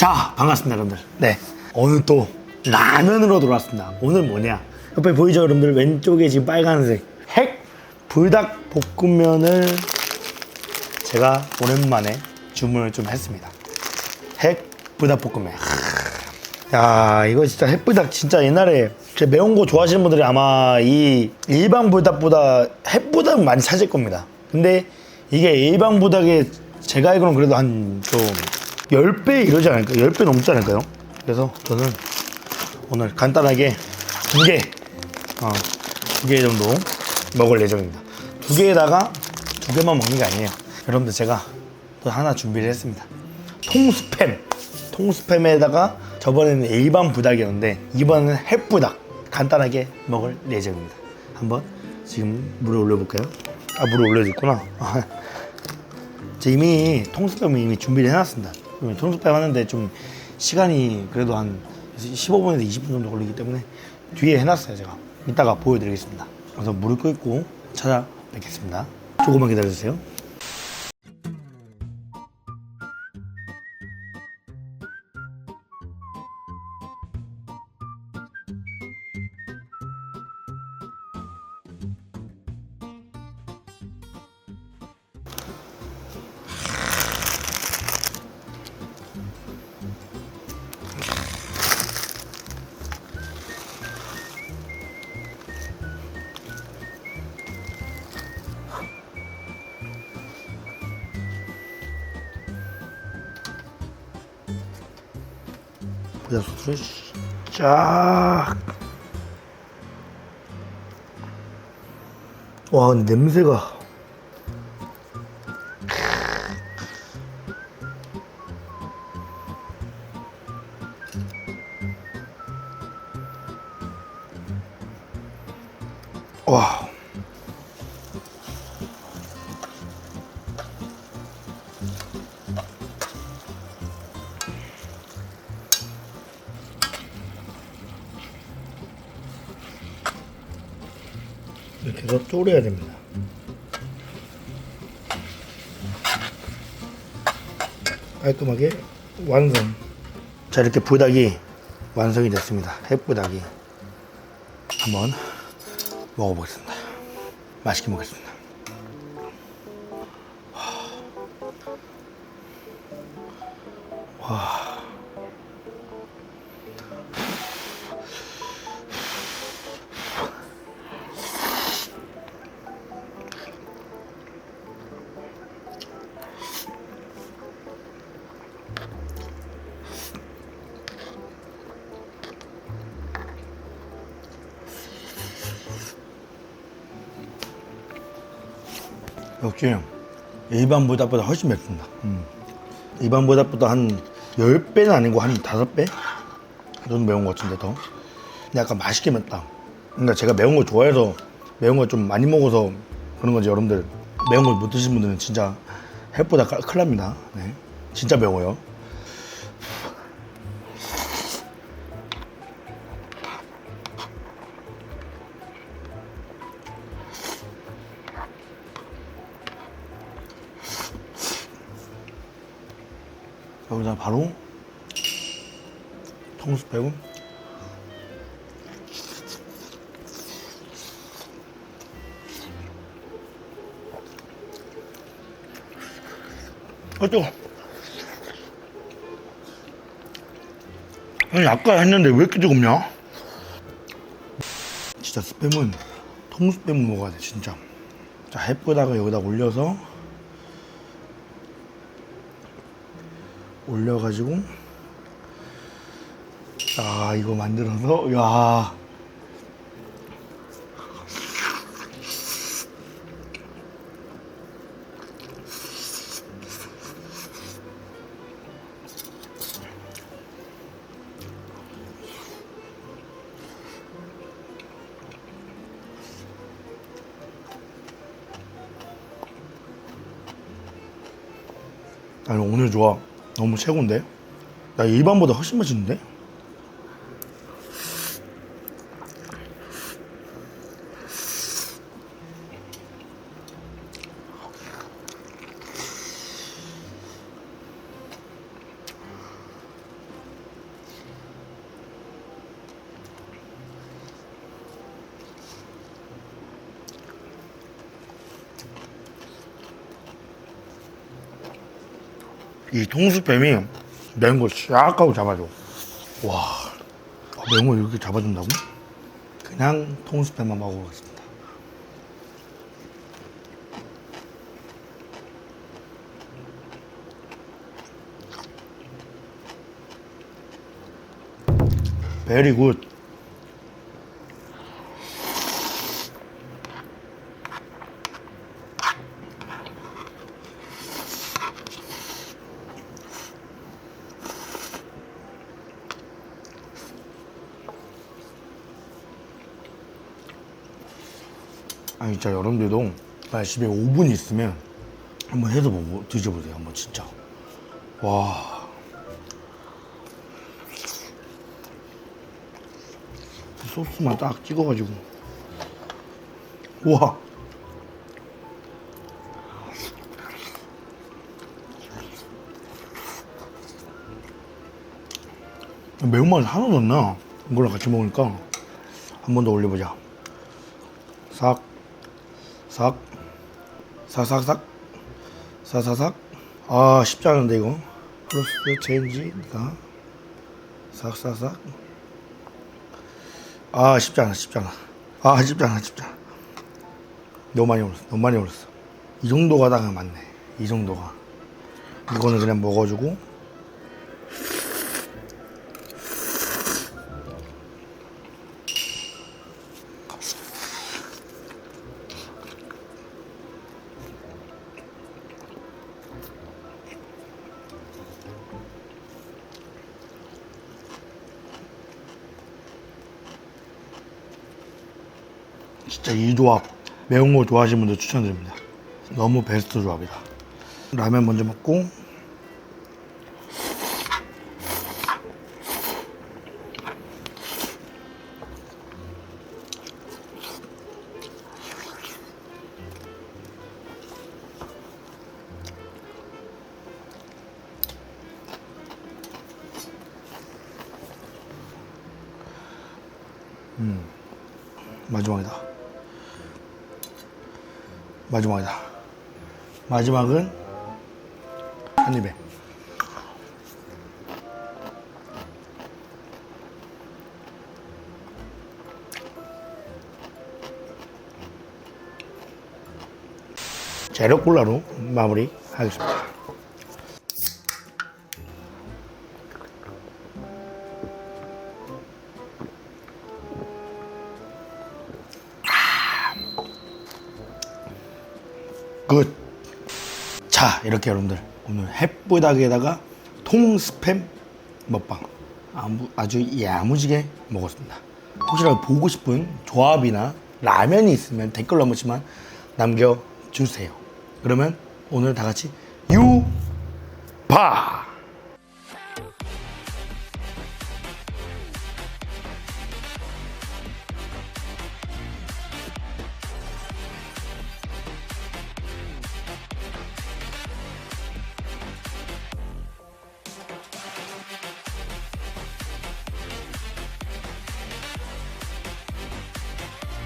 자 반갑습니다 여러분들. 네. 오늘 또 라면으로 돌아왔습니다. 오늘 뭐냐? 옆에 보이죠 여러분들? 왼쪽에 지금 빨간색 핵 불닭 볶음면을 제가 오랜만에 주문을 좀 했습니다. 핵 불닭 볶음면. 야 이거 진짜 햇불닭 진짜 옛날에 제 매운 거 좋아하시는 분들이 아마 이 일반 불닭보다 햇불닭 많이 찾을 겁니다. 근데 이게 일반 불닭에 제가 알기로는 그래도 한 좀 10배 이러지 않을까요? 10배 넘지 않을까요? 그래서 저는 오늘 간단하게 두 개, 어, 두개 정도 먹을 예정입니다. 두 개에다가 두 개만 먹는 게 아니에요. 여러분들 제가 또 하나 준비를 했습니다. 통스팸. 통스팸에다가 저번에는 일반 부닭이었는데 이번에는 햇부닭 간단하게 먹을 예정입니다. 한번 지금 물에 올려볼까요? 아 물에 올려줬구나. 제 이미 통스팸을 이미 준비를 해놨습니다. 그러면 통스팸 하는데 좀 시간이 그래도 한 15분에서 20분 정도 걸리기 때문에 뒤에 해놨어요 제가. 이따가 보여드리겠습니다. 그래서 물을 끓고 찾아뵙겠습니다. 조금만 기다려주세요. 보자 소스를 쫙. 와 근데 냄새가 와. 해서 졸여야 됩니다. 깔끔하게 완성. 자 이렇게 불닭이 완성이 됐습니다. 햇불닭이 한번 먹어보겠습니다. 맛있게 먹겠습니다. 역시 일반 보답보다 훨씬 맵습니다. 음. 일반 보답보다 한 10배는 아니고 한 5배? 그 정도 매운 것 같은데 더. 근데 약간 맛있게 맵다. 그러니까 제가 매운 거 좋아해서 매운 거 좀 많이 먹어서 그런 거지 여러분들 매운 거못 드시는 분들은 진짜 햇보다 큰일 납니다. 네. 진짜 매워요. 여기다 바로 통수 빼고 어 뜨거 아니 아까 했는데 왜 이렇게 뜨겁냐? 진짜 스팸은 통스팸 먹어야 돼 진짜. 자 햇보다가 여기다 올려서 올려가지고. 아 이거 만들어서 야. 아니 오늘 좋아 너무 최고인데? 나 일반보다 훨씬 맛있는데 이 통수뱀이 매운 걸싹 하고 잡아줘. 와, 아, 매운 걸 이렇게 잡아준다고? 그냥 통수뱀만 먹어보겠습니다. 베리 굿. 아니 진짜 여러분들도 집에 5분 있으면 한번 해서 먹어 드셔보세요 한번 진짜. 와. 소스만 딱 찍어가지고. 우와. 매운맛이 하나도 안 나. 이거랑 같이 먹으니까 한 번 더 올려보자. 싹, 싹, 싹싹싹, 싹싹싹. 아 쉽지 않은데 이거. 플러스 체인지니까 싹싹싹. 아 쉽지 않아 쉽지 않아. 아 쉽지 않아 쉽지 않아. 너무 많이 올렸어 너무 많이 올렸어. 이 정도가 딱 맞네. 이 정도가. 이거는 그냥 먹어주고 진짜 이 조합 매운 거 좋아하시는 분들 추천드립니다. 너무 베스트 조합이다. 라면 먼저 먹고 마지막이다. 마지막이다. 마지막은 한 입에. 재료 콜라로 마무리 하겠습니다. 자, 이렇게 여러분들 오늘 햇불닭에다가 통스팸 먹방 아무, 아주 야무지게 먹었습니다. 혹시라도 보고 싶은 조합이나 라면이 있으면 댓글로 한 번씩만 남겨주세요. 그러면 오늘 다 같이 유바